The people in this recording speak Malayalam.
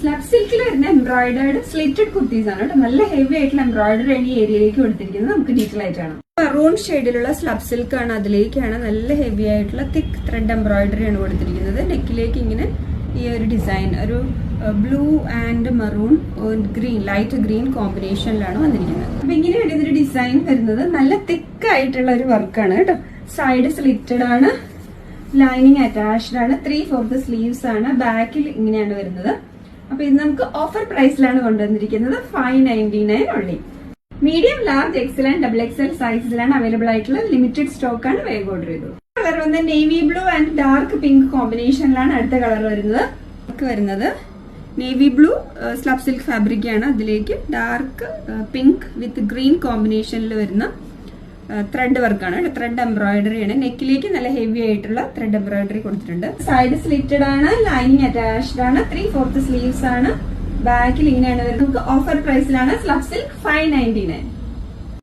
സ്ലബ് സിൽക്കിൽ വരുന്ന എംബ്രോയിഡേർഡ് സ്ലിറ്റഡ് കുർത്തീസ് ആണ് കേട്ടോ. നല്ല ഹെവി ആയിട്ടുള്ള എംബ്രോയിഡറി ആണ് ഈ ഏരിയയിലേക്ക് കൊടുത്തിരിക്കുന്നത്. നമുക്ക് ഡീറ്റെയിൽ ആയിട്ട് കാണാം. ഷെയ്ഡിലുള്ള സ്ലബ് സിൽക്ക് ആണ് അതിലേക്കാണ് നല്ല ഹെവി ആയിട്ടുള്ള തിക്ക് ത്രെഡ് എംബ്രോയിഡറി ആണ് കൊടുത്തിരിക്കുന്നത്. നെക്കിലേക്ക് ഇങ്ങനെ ഈ ഒരു ഡിസൈൻ ഒരു blue and maroon green light green കോമ്പിനേഷനിലാണ് വന്നിരിക്കുന്നത്. അപ്പൊ ഇങ്ങനെയാണ് ഇതിന്റെ ഡിസൈൻ വരുന്നത് നല്ല തിക്ക് ആയിട്ടുള്ള ഒരു വർക്കാണ് കേട്ടോ. സൈഡ് സ്ലിറ്റഡ് ആണ് ലൈനിങ് അറ്റാച്ച്ഡ് ആണ് ത്രീ ഫോർത്ത് സ്ലീവ്സ് ആണ് ബാക്കിൽ ഇങ്ങനെയാണ് വരുന്നത്. അപ്പൊ ഇത് നമുക്ക് ഓഫർ പ്രൈസിലാണ് കൊണ്ടുവന്നിരിക്കുന്നത് ഫൈവ് നയന്റി നയൻ ഉള്ളി medium large XL and double XL സൈസിലാണ് അവൈലബിൾ ആയിട്ടുള്ള ലിമിറ്റഡ് സ്റ്റോക്ക് ആണ് വേഗം ഓർഡർ ചെയ്തു കളർ വന്ന് navy blue and dark pink കോമ്പിനേഷനിലാണ് അടുത്ത കളർ വരുന്നത്. വരുന്നത് navy blue slub silk fabric ആണ്. അതിലേക്ക് ഡാർക്ക് പിങ്ക് വിത്ത് ഗ്രീൻ കോമ്പിനേഷനിൽ വരുന്ന ത്രെഡ് വർക്കാണ് ത്രെഡ് എംബ്രോയിഡറി ആണ്. നെക്കിലേക്ക് നല്ല ഹെവി ആയിട്ടുള്ള ത്രെഡ് എംബ്രോയിഡറി കൊടുത്തിട്ടുണ്ട്. സൈഡ് സ്ലിറ്റഡ് ആണ് ലൈനിങ് അറ്റാച്ച്ഡ് ആണ് ത്രീ ഫോർത്ത് സ്ലീവ്സ് ആണ് ബാക്കിൽ ഇങ്ങനെയാണ് വരുന്നത്. നമുക്ക് offer പ്രൈസിലാണ് slub silk five ninety nine